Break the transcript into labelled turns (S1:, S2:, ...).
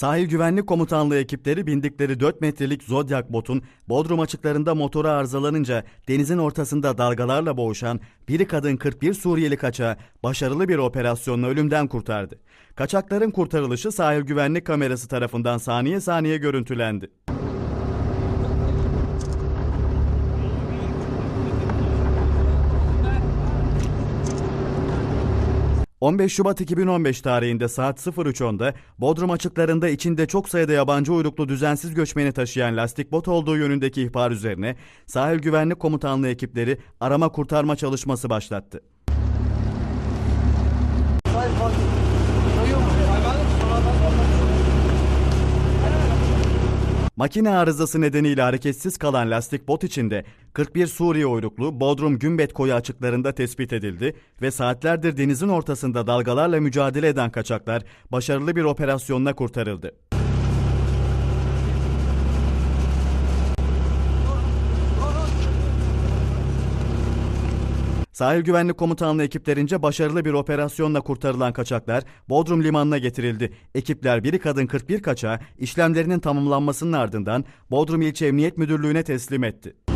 S1: Sahil Güvenlik Komutanlığı ekipleri bindikleri 4 metrelik Zodiac botun Bodrum açıklarında motoru arızalanınca denizin ortasında dalgalarla boğuşan biri kadın 41 Suriyeli kaçağı başarılı bir operasyonla ölümden kurtardı. Kaçakların kurtarılışı sahil güvenlik kamerası tarafından saniye saniye görüntülendi. 15 Şubat 2015 tarihinde saat 03.10'da Bodrum açıklarında içinde çok sayıda yabancı uyruklu düzensiz göçmeni taşıyan lastik bot olduğu yönündeki ihbar üzerine Sahil Güvenlik Komutanlığı ekipleri arama kurtarma çalışması başlattı. Makine arızası nedeniyle hareketsiz kalan lastik bot içinde 41 Suriye uyruklu Bodrum Gümbet koyu açıklarında tespit edildi ve saatlerdir denizin ortasında dalgalarla mücadele eden kaçaklar başarılı bir operasyonla kurtarıldı. Sahil Güvenlik Komutanlığı ekiplerince başarılı bir operasyonla kurtarılan kaçaklar Bodrum Limanı'na getirildi. Ekipler biri kadın 41 kaçağı işlemlerinin tamamlanmasının ardından Bodrum İlçe Emniyet Müdürlüğü'ne teslim etti.